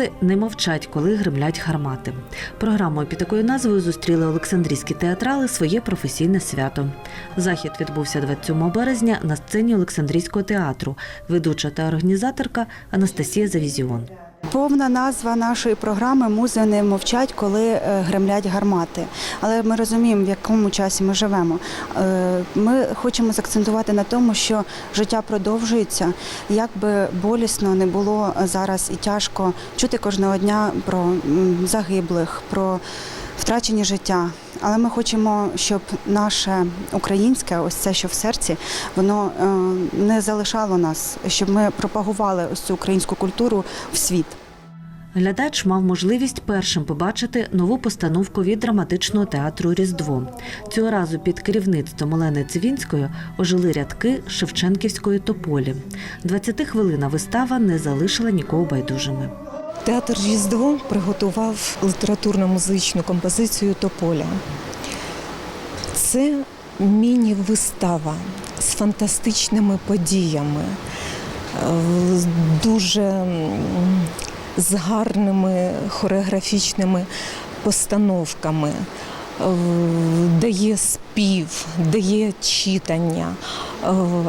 музи не мовчать, коли гримлять гармати. Програмою під такою назвою зустріли Олександрійські театрали своє професійне свято. Захід відбувся 27 березня на сцені Олександрійського театру. Ведуча та організаторка Анастасія Завізіон. Повна назва нашої програми Музи не мовчать, коли е, гремлять гармати. Але ми розуміємо, в якому часі ми живемо. Е, Ми хочемо закцентувати на тому, що життя продовжується. Як би болісно не було зараз і тяжко чути кожного дня про загиблих, про втрачені життя. Але ми хочемо, щоб наше українське, ось це, що в серці, воно е, не залишало нас, щоб ми пропагували ось цю українську культуру в світ. Глядач мав можливість першим побачити нову постановку від драматичного театру Різдво. Цього разу під керівництвом Олени Цивінської ожили рядки Шевченківської тополі. 20-хвилина вистава не залишила нікого байдужими. Театр Різдво приготував літературно-музичну композицію Тополя. Це міні-вистава з фантастичними подіями, дуже з гарними хореографічними постановками. Дає спів, дає читання,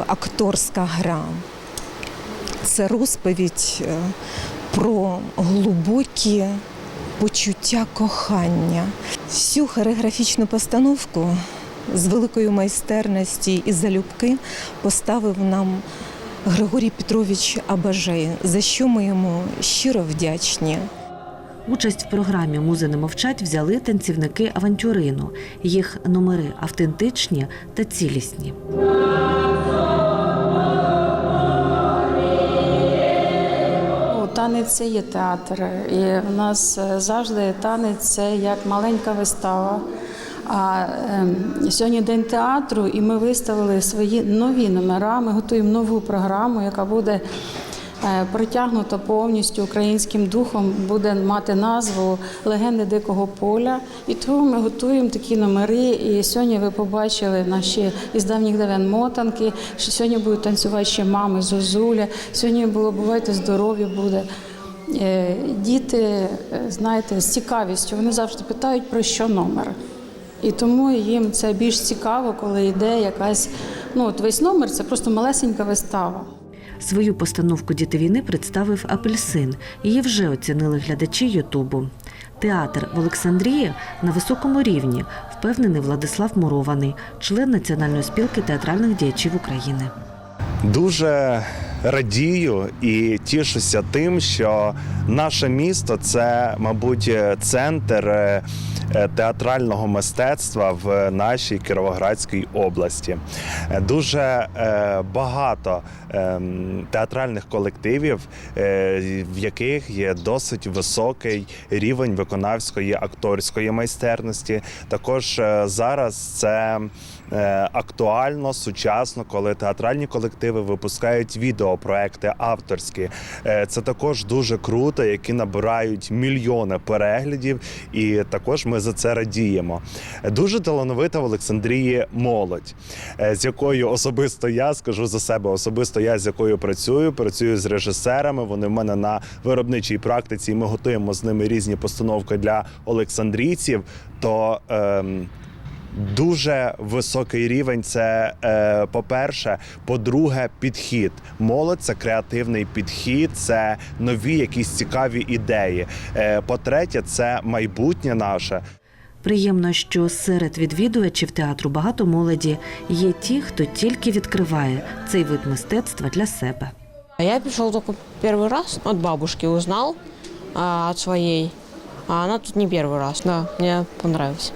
акторська гра. Це розповідь е, глибокі почуття кохання. Всю хореографічну постановку з великою майстерності і залюбки поставив нам Григорій Петрович Абажей, за що ми йому щиро вдячні. Участь в програмі Музи не мовчать взяли танцівники авантюрину. Їх номери автентичні та цілісні. Танець це є театр, і в нас е, завжди танець це як маленька вистава. А ем, сьогодні день театру, і ми виставили свої нові номера. Ми готуємо нову програму, яка буде е, протягнута повністю українським духом, буде мати назву Легенди Дикого поля. І тому ми готуємо такі номери. І сьогодні ви побачили наші із давніх давен мотанки. що Сьогодні будуть танцювати ще мами Зозуля. Сьогодні було бувайте здоров'я буде. Е, Діти, е, знаєте, з цікавістю вони завжди питають про що номер. І тому їм це більш цікаво, коли йде якась. Ну, от весь номер це просто малесенька вистава. Свою постановку Діти війни представив Апельсин. Її вже оцінили глядачі Ютубу. Театр в Олександрії на високому рівні, впевнений Владислав Мурований, член Національної спілки театральних діячів України. Дуже радію і тішуся тим, що наше місто це, мабуть, центр е, театрального мистецтва в нашій Кіровоградській області. Е, Дуже е, багато ем, театральних колективів, в яких є досить високий рівень виконавської акторської майстерності. Також зараз це актуально, сучасно, коли театральні колективи випускають відеопроекти авторські. Е, Це також дуже круто, які набирають мільйони переглядів, і також ми за це радіємо. Дуже талановита в Олександрії молодь, е, з якою особисто я скажу за себе, особисто я з якою працюю, працюю з режисерами. Вони в мене на виробничій практиці. і Ми готуємо з ними різні постановки для олександрійців. То ем, Дуже високий рівень. Це е, по-перше, по-друге, підхід. Молодь це креативний підхід, це нові якісь цікаві ідеї. Е, по-третє, це майбутнє наше. Приємно, що серед відвідувачів театру багато молоді є ті, хто тільки відкриває цей вид мистецтва для себе. Я пришел только первый раз, от бабушки узнал, а, от своей. А она тут не первый раз, да, мне понравилось.